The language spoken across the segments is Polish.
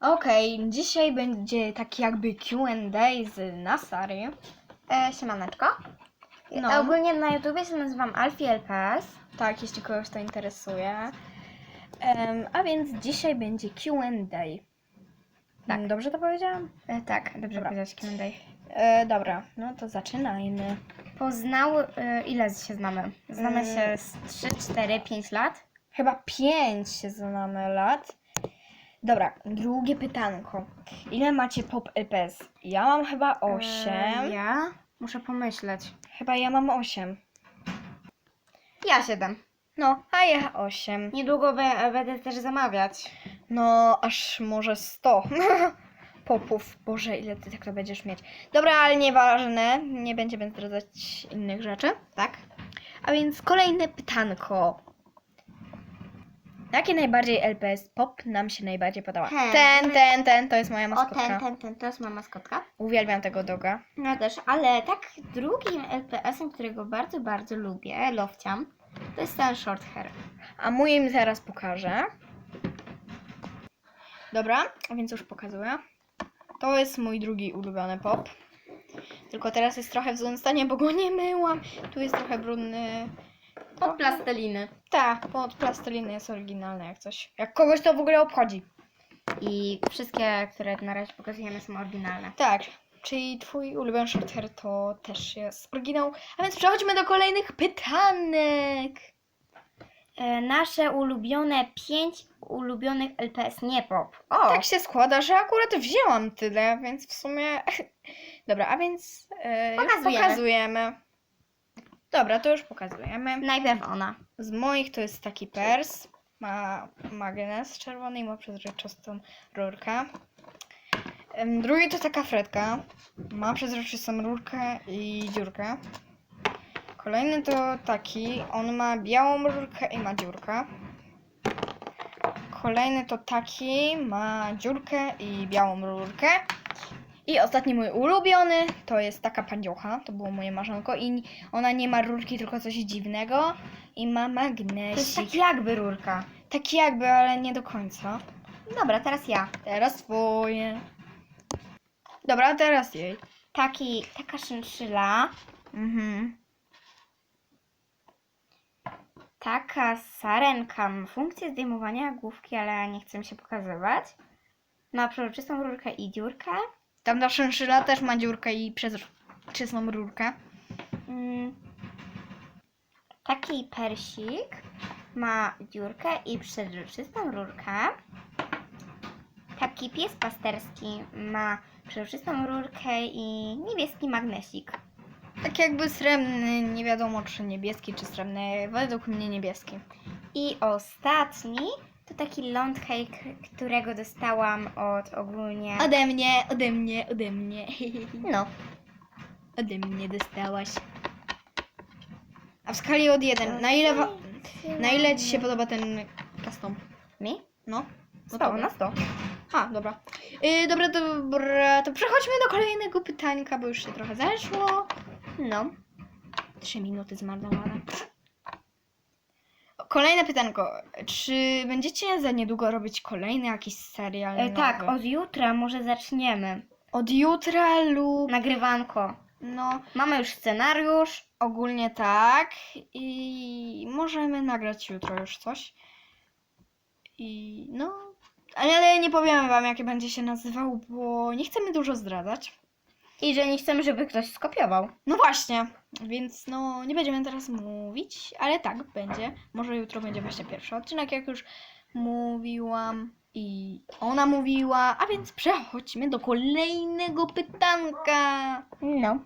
Okej, dzisiaj będzie taki jakby Q&A z Nasary. E, siemaneczko. No. Ogólnie na YouTubie się nazywam Alfie LPS. Tak, jeśli kogoś to interesuje. Em, a więc dzisiaj będzie Q&A. Tak. Dobrze to powiedziałam? E, tak, dobrze Dobra. powiedziałeś Q&A. E, dobra, no to zaczynajmy. Poznał, e, ile się znamy? Znamy Mm. się z 3, 4, 5 lat. Chyba 5 się znamy lat. Dobra, drugie pytanko. Ile macie pop LPS? Ja mam chyba 8. E, ja? Muszę pomyśleć. Chyba ja mam 8. Ja 7. No, a ja 8. Niedługo be, będę też zamawiać. No, aż może 100 popów. Boże, ile ty tak to będziesz mieć. Dobra, ale nieważne. Nie będziemy zdradzać innych rzeczy. Tak? A więc kolejne pytanko. Jakie najbardziej LPS pop nam się najbardziej podoba? Ten. Ten, ten, ten, to jest moja O, maskotka. ten, ten, ten, to jest moja maskotka. Uwielbiam tego doga. No też, ale tak drugim LPS-em, którego bardzo, bardzo lubię, lowciam, to jest ten short hair. A mój im zaraz pokażę. Dobra, a więc już pokazuję. To jest mój drugi ulubiony pop. Tylko teraz jest trochę w złym stanie, bo go nie myłam. Tu jest trochę brudny. Od plasteliny. Tak, pod plasteliny jest oryginalny jak coś. Jak kogoś to w ogóle obchodzi. I wszystkie, które na razie pokazujemy, są oryginalne. Tak, czyli twój ulubiony short hair to też jest oryginał. A więc przechodźmy do kolejnych pytanek. E, nasze ulubione pięć ulubionych LPS, nie pop. O, Tak się składa, że akurat wzięłam tyle, więc w sumie. Dobra, a więc e, już Pokazujemy. pokazujemy. Dobra, to już pokazujemy. najpierw ona. Z moich to jest taki pers. Ma magnes czerwony i ma przezroczystą rurkę. Drugi to taka fredka. Ma przezroczystą rurkę i dziurkę. Kolejny to taki. On ma białą rurkę i ma dziurkę. Kolejny to taki. Ma dziurkę i białą rurkę. I ostatni mój ulubiony to jest taka pandziocha. To było moje marzonko. I ona nie ma rurki, tylko coś dziwnego. I ma magnesik. To jest tak jakby rurka. Taki jakby, ale nie do końca. Dobra, teraz ja. Teraz twoje. Dobra, teraz jej. Taki, taka szynszyla, Mhm. taka sarenka ma funkcję zdejmowania główki, ale nie chcę się pokazywać. Ma przezroczystą rurkę i dziurkę. Tamta szynszyla też ma dziurkę i przezroczystą rurkę. Mm. Taki persik ma dziurkę i przezroczystą rurkę. Taki pies pasterski ma przezroczystą rurkę i niebieski magnesik. Tak jakby srebrny, nie wiadomo czy niebieski, czy srebrny. Według mnie niebieski. I ostatni to taki lond cake, którego dostałam od ogólnie. Ode mnie, ode mnie, ode mnie. No, Ode mnie dostałaś. A w skali od 1, na ile, wa- na ile Ci się podoba ten custom? mi? No. No 100 to na 100. A, dobra. Yy, dobra, dobra, to przechodźmy do kolejnego pytańka, bo już się trochę zeszło. No. Trzy minuty zmarnowane. Kolejne pytanko. Czy będziecie za niedługo robić kolejny jakiś serial? E, nowy? tak, od jutra może zaczniemy. Od jutra lub... Nagrywanko. No, Mamy już scenariusz. ogólnie tak. I możemy nagrać jutro już coś. I no... Ale nie powiemy wam, jakie będzie się nazywał, bo nie chcemy dużo zdradzać. I że nie chcemy, żeby ktoś skopiował. No właśnie, więc no nie będziemy teraz mówić, ale tak będzie. Może jutro będzie właśnie pierwszy odcinek, jak już mówiłam i ona mówiła, a więc przechodźmy do kolejnego pytanka. No.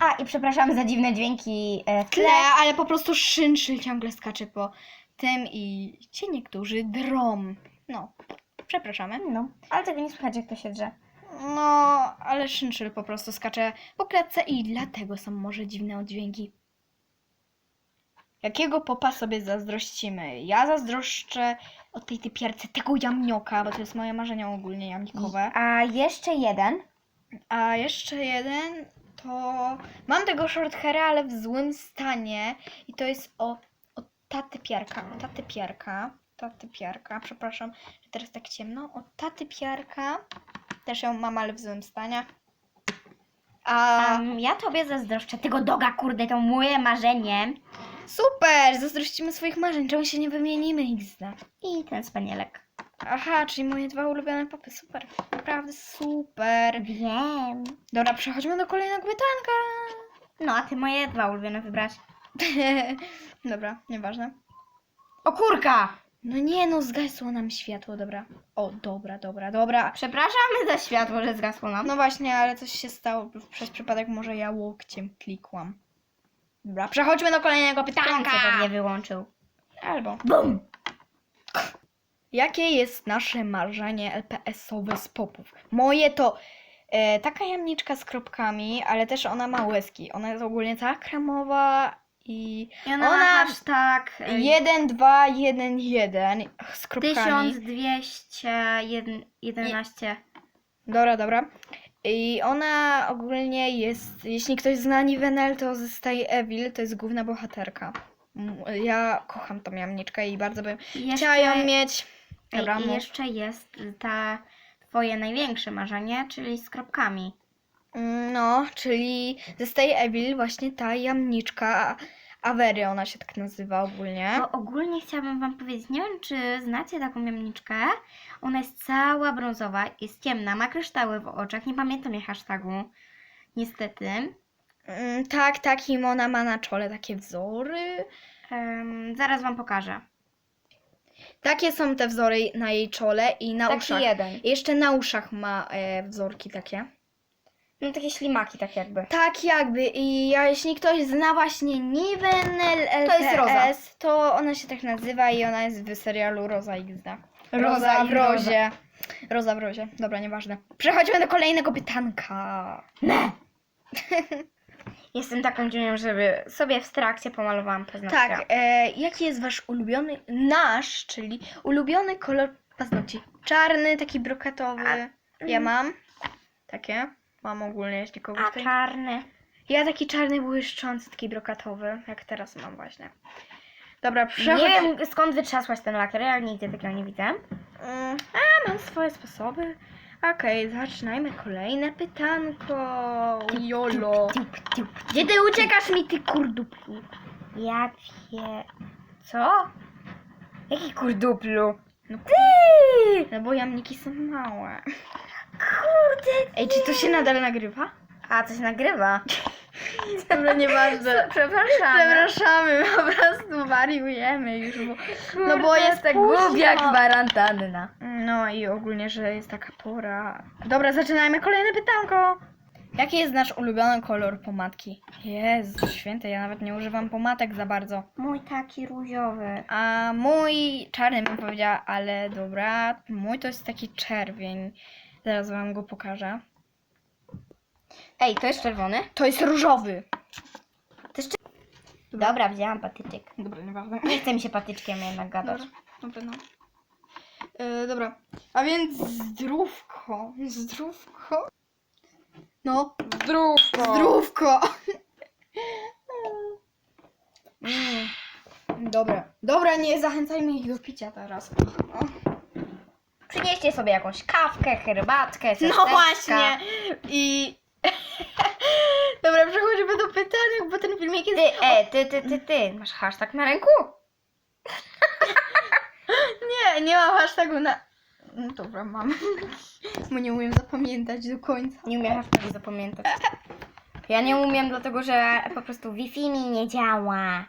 A, i przepraszam za dziwne dźwięki e, w tle. Tle, ale po prostu szynszyl ciągle skacze po tym i cię niektórzy drą. No, przepraszamy. No, ale tego nie słychać, jak to się drze. No, ale szynszyl po prostu skacze po klatce i dlatego są może dziwne oddźwięki. Jakiego popa sobie zazdrościmy? Ja zazdroszczę o tej typiarce tego jamnioka, bo to jest moje marzenie ogólnie jamnikowe. A jeszcze jeden. A jeszcze jeden to... Mam tego short haira, ale w złym stanie i to jest o, o ta typiarka. Ta typiarka. taty Piarka. Przepraszam, że teraz tak ciemno. Od taty Piarka. Też ją mam, ale w złym stanie. A Um, ja tobie zazdroszczę tego doga, kurde, to moje marzenie. super! Zazdrościmy swoich marzeń. Czemu się nie wymienimy, XD? I ten spanielek. Aha, czyli moje dwa ulubione popy. Super. Naprawdę super. Wiem. Dobra, przechodźmy do kolejnego pytanka. No, a ty moje dwa ulubione wybrać. Dobra, nieważne. O kurka! No nie no, zgasło nam światło, dobra. O, dobra, dobra, dobra. Przepraszamy za światło, że zgasło nam. No właśnie, ale coś się stało przez przypadek, może ja łokciem klikłam. Dobra, przechodźmy do kolejnego pytanka. się pewnie wyłączył. Albo. Bum! Jakie jest nasze marzenie LPS-owe z popów? Moje to e, taka jamniczka z kropkami, ale też ona ma łezki. Ona jest ogólnie cała kremowa i I ona, Ona- ma hashtag e, 1, 2, 1, 1 z kropkami. 1211. Dobra, dobra. I ona ogólnie jest, jeśli ktoś zna Nivenel, to zostaje Evil, to jest główna bohaterka. M- Ja kocham tą jamniczkę i bardzo bym Jeszcze, chciała ją mieć. Ej, Dobra, i mów. jeszcze jest ta twoje największe marzenie, czyli z kropkami. Mm, No, czyli zostaje Evil, właśnie ta jamniczka. Avery ona się tak nazywa ogólnie. Bo ogólnie chciałabym wam powiedzieć, nie wiem czy znacie taką jamniczkę. Ona jest cała brązowa, jest ciemna, ma kryształy w oczach, nie pamiętam jej hashtagu. Niestety. Mm, Tak, tak, i ona ma na czole takie wzory. Em, zaraz wam pokażę. Takie są te wzory na jej czole i na Taki uszach. jeden. I Jeszcze na uszach ma e, wzorki takie. No takie ślimaki tak jakby. Tak jakby i ja, jeśli ktoś zna właśnie Nivenel LPS, To jest Roza. to ona się tak nazywa i ona jest w serialu Roza XD. Roza i w Rozie. Roza w Rozie. Dobra, nieważne. Przechodźmy do kolejnego pytanka. Jestem taką dziunią, żeby sobie w trakcie pomalowałam paznokcie. Tak, e, jaki jest wasz ulubiony, nasz, czyli ulubiony kolor paznokci? Czarny, taki brokatowy. Ja mam takie. Mam ogólnie, jeśli kogoś A tutaj... czarny. Ja taki czarny błyszczący, taki brokatowy, jak teraz mam właśnie. Dobra, Nie przechodź... wiem skąd wytrzasłaś ten lakier, ja nigdzie takiego nie widzę. Mm, A, mam swoje sposoby. Okej, zaczynajmy kolejne pytanko. Jolo. Gdzie ty uciekasz mi, ty kurduplu? Ja wie... Co? Jaki kurduplu? No, Ty! no bo jamniki są małe. Kurde! Ej, czy to się nadal nagrywa? A, to się nagrywa. Dobra, nieważne. Przepraszam. Przepraszamy, po prostu wariujemy już, bo... No bo jest tak późno. jak kwarantanna. No i ogólnie, że jest taka pora. Dobra, zaczynajmy kolejne pytanko. Jaki jest nasz ulubiony kolor pomadki? Jezu, święte, ja nawet nie używam pomadek za bardzo. Mój taki różowy. A mój czarny bym powiedziała, ale dobra, mój to jest taki czerwień. Zaraz wam go pokażę. Ej, to jest czerwony? To jest różowy. To jest czer... Dobra, wzięłam patyczek. Dobra, nieważne. Nie chce mi się patyczkiem jednak gadać. Dobra, dobra, no. E, dobra, a więc zdrówko, zdrówko. No, Zdrówko. zdrówko. Mm. Dobra, dobra, nie zachęcajmy ich do picia teraz. Przynieście sobie jakąś kawkę, herbatkę, No ciasteczka. właśnie. I. Dobra, przechodzimy do pytań, bo ten filmik jest. Ty, e, ty, ty, ty, ty. Masz hashtag na ręku? Nie, nie mam hashtagu na. No dobra, mam. Bo nie umiem zapamiętać do końca. Nie umiem hashtagu zapamiętać. Ja nie umiem, dlatego że po prostu Wi-Fi mi nie działa.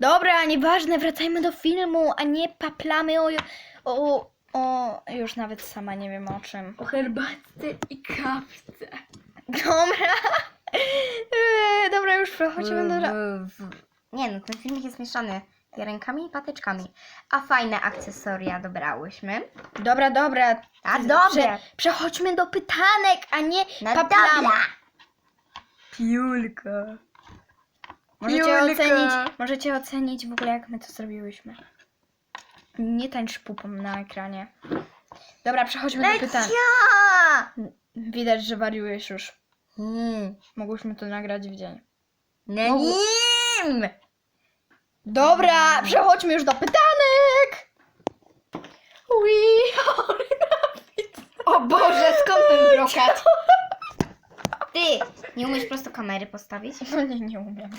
Dobra, nieważne, wracajmy do filmu, a nie paplamy o. o, o już nawet sama nie wiem o czym. O herbatce i kawce. Dobra. Eee, dobra, już przechodzimy do. Nie no, ten filmik jest mieszany rękami i patyczkami. A fajne akcesoria dobrałyśmy. Dobra, dobra. A dobra. przechodźmy do pytanek, a nie No dobra. Piulka. Możecie Julka. ocenić, możecie ocenić w ogóle, jak my to zrobiłyśmy. Nie tańcz pupą na ekranie. Dobra, przechodźmy do pytań. Lecia! Widać, że wariujesz już. Hmm. Mogłyśmy to nagrać w dzień. Na nim! Dobra, przechodźmy już do pytanek! We are O Boże, skąd ten brokat? Ty, nie umiesz prosto kamery postawić? No nie, nie umiem.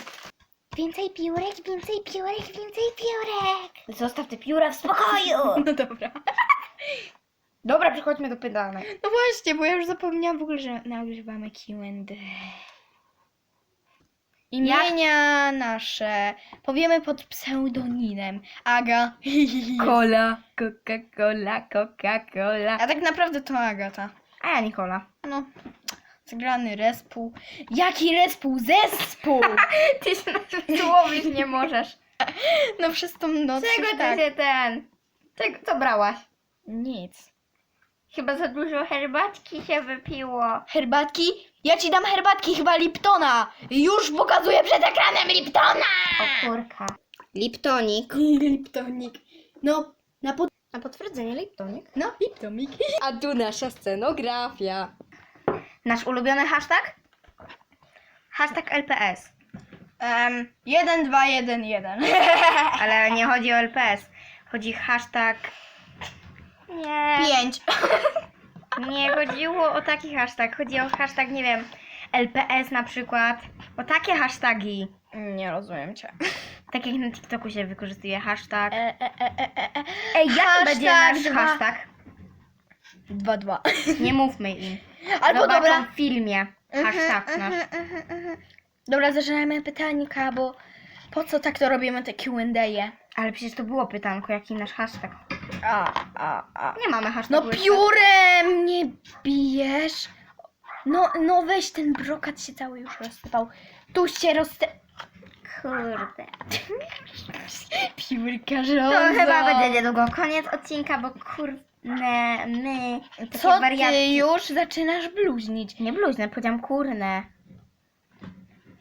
Więcej piórek, więcej piórek, więcej piórek. Zostaw te pióra w spokoju. No dobra. Dobra, przechodźmy do pytanek. No właśnie, bo ja już zapomniałam w ogóle, że nagrywamy Q&A. Imienia nasze powiemy pod pseudonimem Aga. Cola, Coca-Cola, Coca-Cola. A tak naprawdę to Agata. A ja Nikola. No, zgrany zespół. Jaki zespół? Zespół! Ty się wyłowić nie możesz. No przez tą noc Czego już ty tak. się ten... Czego, co brałaś? Nic. Chyba za dużo herbatki się wypiło. Herbatki? Ja ci dam herbatki, chyba Liptona! Już pokazuję przed ekranem Liptona! O kurka. Liptonik. Liptonik. No, na pod... Na potwierdzenie Liptonik. No, Liptonik. A tu nasza scenografia. Nasz ulubiony hashtag? Hashtag LPS. Um, 1, 2, 1, 1. Ale nie chodzi o LPS. Chodzi hashtag... Nie. 5. Nie chodziło o taki hashtag. Chodzi o hashtag, nie wiem, LPS na przykład. O takie hasztagi. Nie rozumiem cię. Tak jak na TikToku się wykorzystuje hashtag. E, e, e, e, e, e. Ej, jaki będzie nasz dwa. hashtag? 2, 2. Nie mówmy im. Albo Zobaczą dobra. w filmie hashtag nasz. Dobra, zaczynajmy pytanika, bo po co tak to robimy te Q&A? Ale przecież to było pytanko, jaki nasz hashtag. A, a, a. Nie mamy hashtagu. No jeszcze. piórem nie bijesz. No, no weź ten brokat się cały już rozsypał. Tu się rozte... Kurde. Piórka To żołza. chyba będzie niedługo koniec odcinka, bo kurde, my takie Co ty wariatki. już zaczynasz bluźnić? Nie bluźnę, powiedziałam kurne.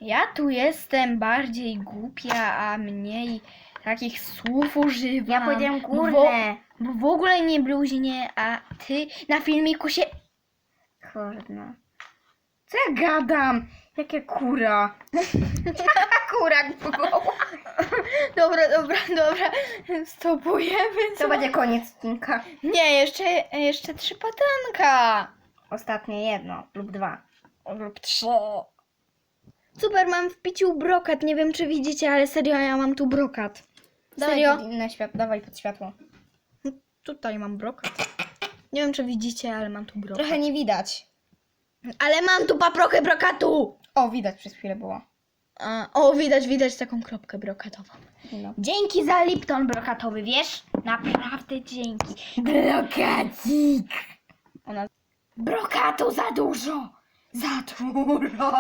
Ja tu jestem bardziej głupia, a mniej takich słów używam. Ja powiedziałam Bo, kurne. bo w ogóle nie bluźnię, a ty na filmiku się... Kurde. Co ja gadam? Jakie kura? Kura było? Dobra, dobra, dobra. Stopujemy. To będzie koniec odcinka. Nie, jeszcze, jeszcze trzy patanka. Ostatnie jedno lub dwa. Lub trzy. Super, mam w piciu brokat. Nie wiem, czy widzicie, ale serio, ja mam tu brokat. Serio? Dawaj pod inne świat, dawaj pod światło. Tutaj mam brokat. Nie wiem, czy widzicie, ale mam tu brokat. Trochę nie widać. Ale mam tu paprochę brokatu. O, widać przez chwilę było. A, o, widać, widać taką kropkę brokatową. No. Dzięki za Lipton brokatowy, wiesz? Naprawdę dzięki. Brokacik. Ona... Brokatu za dużo! Za dużo!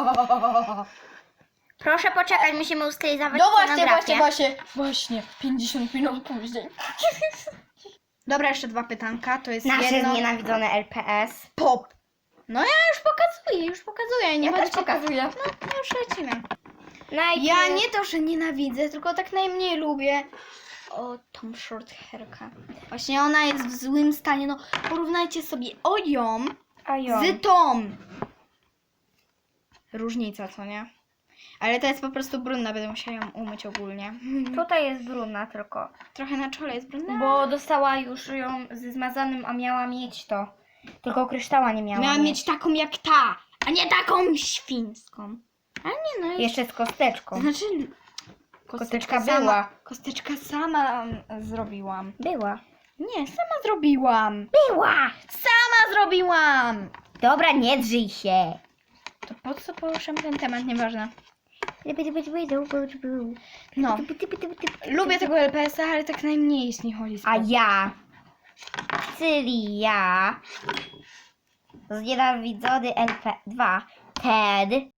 Proszę poczekać, musimy ustylizować No właśnie, właśnie, właśnie, właśnie. 50 minut później. Dobra, jeszcze dwa pytanka. To jest Nasze jedno... znienawidzone LPS. Pop. No ja już pokazuję, już pokazuję. Nie Ja też pokazuję. No, już lecimy. Najpierw... Ja nie to, że nienawidzę, tylko tak najmniej lubię. O, tą short hairkę. Właśnie ona jest w złym stanie. No, porównajcie sobie o ją A ją. z tą. Różnica, co nie? Ale ta jest po prostu brudna, będę musiała ją umyć ogólnie. Tutaj jest brudna tylko. Trochę na czole jest brudna. Bo dostała już ją ze zmazanym, a miała mieć to. Tylko kryształa nie miała Miałam mieć taką jak ta, a nie taką świńską. A nie, no. Jeszcze z kosteczką. Znaczy... Kosteczka sama, była. Kosteczka sama mm, zrobiłam. Była. Nie, sama zrobiłam. Była! Sama zrobiłam! Dobra, nie drzyj się. To po co poruszam ten temat, nieważne. No. No, lubię tego LPS-a, ale tak najmniej jeśli chodzi A ja, czyli ja, znienawidzony LP2, Ted,